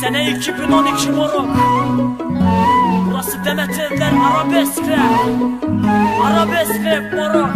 Sene 2012 moruk. Burası Demet Evler Arabesk Rap. Arabesk Rap moruk.